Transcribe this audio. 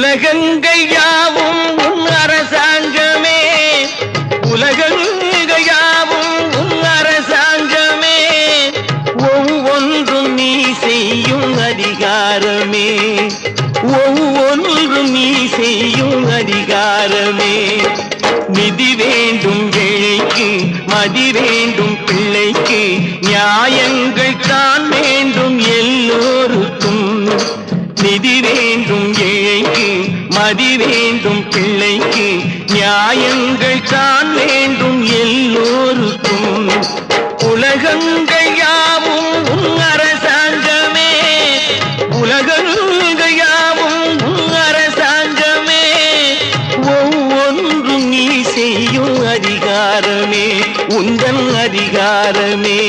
உலகங்கள் யாவும் உன் அரசாங்கமே. உலகங்கள் யாவும் உன் அரசாங்கமே. ஒவ்வொன்றும் நீ செய்யும் அதிகாரமே. ஒவ்வொன்றும் நீ செய்யும் அதிகாரமே. நிதி வேண்டும் வேலைக்கு மதி வேண்டும் பிள்ளைக்கு நியாயங்கள் நீதி வேண்டும் ஏழைக்கு மதி வேண்டும் பிள்ளைக்கு நியாயங்கள் தான் வேண்டும் எல்லோருக்கும். உலகங்கள் யாவும் உன் அரசாங்கமே. உலகங்கள் யாவும் உன் அரசாங்கமே. ஒவ்வொன்றும் நீ செய்யும் அதிகாரமே உந்தன் அதிகாரமே.